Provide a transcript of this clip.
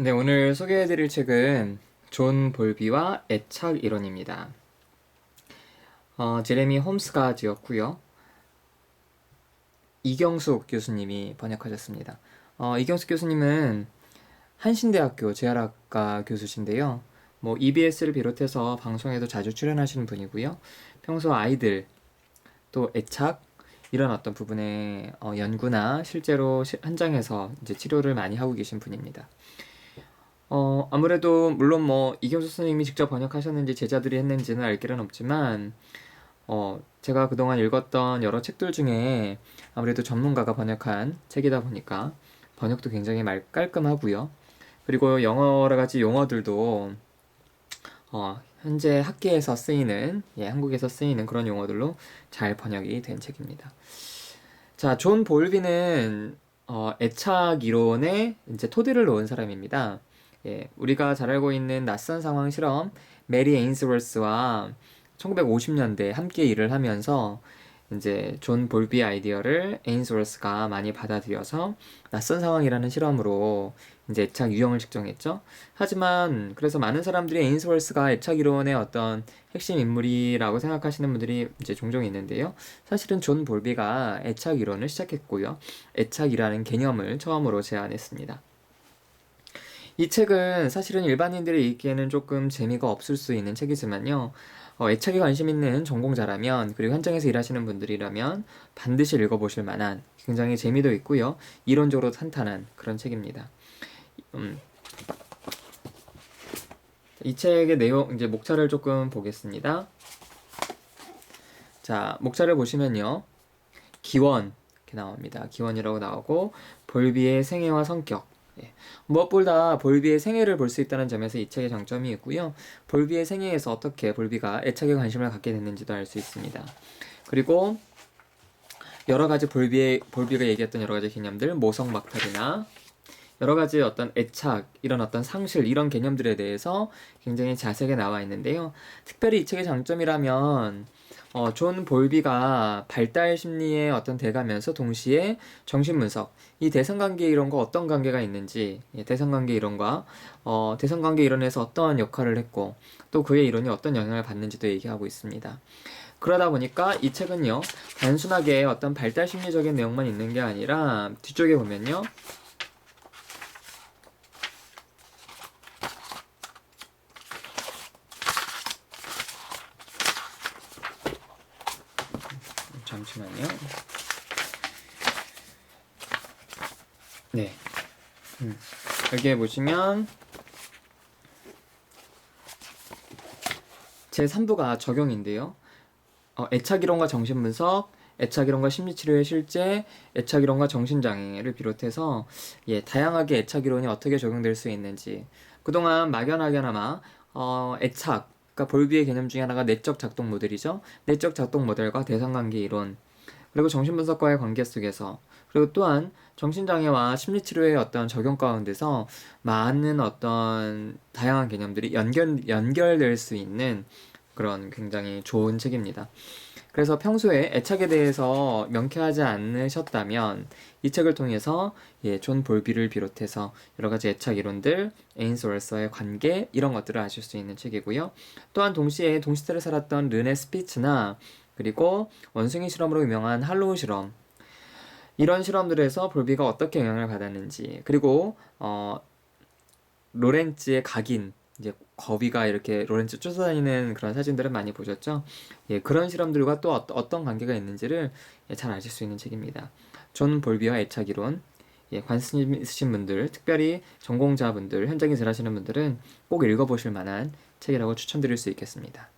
네, 오늘 소개해드릴 책은 존 볼비와 애착 이론입니다. 어, 제레미 홈스가 지었고요. 이경숙 교수님이 번역하셨습니다. 어, 이경숙 교수님은 한신대학교 재활학과 교수신데요. 뭐 EBS를 비롯해서 방송에도 자주 출연하시는 분이고요. 평소 아이들 또 애착 이런 어떤 부분의 어, 연구나 실제로 시- 현장에서 이제 치료를 많이 하고 계신 분입니다. 어, 아무래도 물론 뭐 이경수 선생님이 직접 번역하셨는지 제자들이 했는지는 알 길은 없지만 어, 제가 그동안 읽었던 여러 책들 중에 아무래도 전문가가 번역한 책이다 보니까 번역도 굉장히 말 깔끔하고요. 그리고 여러 가지 용어들도 어, 현재 학계에서 쓰이는 예, 한국에서 쓰이는 그런 용어들로 잘 번역이 된 책입니다. 자, 존 볼비는 어, 애착 이론에 이제 토대를 놓은 사람입니다. 예, 우리가 잘 알고 있는 낯선 상황 실험 메리 에인스월스와 1950년대 함께 일을 하면서 이제 존 볼비 아이디어를 에인스월스가 많이 받아들여서 낯선 상황이라는 실험으로 이제 애착 유형을 측정했죠. 하지만 그래서 많은 사람들이 에인스월스가 애착 이론의 어떤 핵심 인물이라고 생각하시는 분들이 이제 종종 있는데요. 사실은 존 볼비가 애착 이론을 시작했고요. 애착이라는 개념을 처음으로 제안했습니다. 이 책은 사실은 일반인들이 읽기에는 조금 재미가 없을 수 있는 책이지만요. 어, 애착에 관심 있는 전공자라면 그리고 현장에서 일하시는 분들이라면 반드시 읽어보실 만한 굉장히 재미도 있고요. 이론적으로 탄탄한 그런 책입니다. 음, 이 책의 내용 이제 목차를 조금 보겠습니다. 자, 목차를 보시면요. 기원 이렇게 나옵니다. 기원이라고 나오고 볼비의 생애와 성격 예. 무엇보다 볼비의 생애를 볼 수 있다는 점에서 이 책의 장점이 있고요. 볼비의 생애에서 어떻게 볼비가 애착에 관심을 갖게 됐는지도 알 수 있습니다. 그리고 여러 가지 볼비의 볼비가 얘기했던 여러 가지 개념들, 모성박탈이나 여러 가지 어떤 애착, 이런 어떤 상실, 이런 개념들에 대해서 굉장히 자세하게 나와 있는데요. 특별히 이 책의 장점이라면, 어, 존 볼비가 발달 심리의 어떤 대가면서 동시에 정신 분석, 이 대상 관계 이론과 어떤 관계가 있는지, 예, 대상 관계 이론과, 어, 대상 관계 이론에서 어떠한 역할을 했고, 또 그의 이론이 어떤 영향을 받는지도 얘기하고 있습니다. 그러다 보니까 이 책은요, 단순하게 어떤 발달 심리적인 내용만 있는 게 아니라, 뒤쪽에 보면요, 잠시만요. 네. 음. 여기에 보시면 제 3부가 적용인데요. 어, 애착 이론과 정신 분석, 애착 이론과 심리 치료의 실제, 애착 이론과 정신 장애를 비롯해서 예, 다양하게 애착 이론이 어떻게 적용될 수 있는지 그동안 막연하게나마 어, 애착, 그러니까 볼비의 개념 중에 하나가 내적 작동 모델이죠. 내적 작동 모델과 대상관계 이론, 그리고 정신분석과의 관계 속에서 그리고 또한 정신장애와 심리치료의 어떤 적용 가운데서 많은 어떤 다양한 개념들이 연결, 연결될 수 있는 그런 굉장히 좋은 책입니다. 그래서 평소에 애착에 대해서 명쾌하지 않으셨다면 이 책을 통해서 예, 존 볼비를 비롯해서 여러 가지 애착 이론들, 에인스월서의 관계 이런 것들을 아실 수 있는 책이고요. 또한 동시에 동시대를 살았던 르네 스피츠나 그리고 원숭이 실험으로 유명한 할로우 실험 이런 실험들에서 볼비가 어떻게 영향을 받았는지 그리고 어 로렌츠의 각인 이제 거위가 이렇게 로렌츠 쫓아다니는 그런 사진들을 많이 보셨죠? 예, 그런 실험들과 또 어떤 관계가 있는지를 예, 잘 아실 수 있는 책입니다. 존 볼비와 애착 이론 예, 관심 있으신 분들, 특별히 전공자분들, 현장 에서 일하시는 분들은 꼭 읽어보실 만한 책이라고 추천드릴 수 있겠습니다.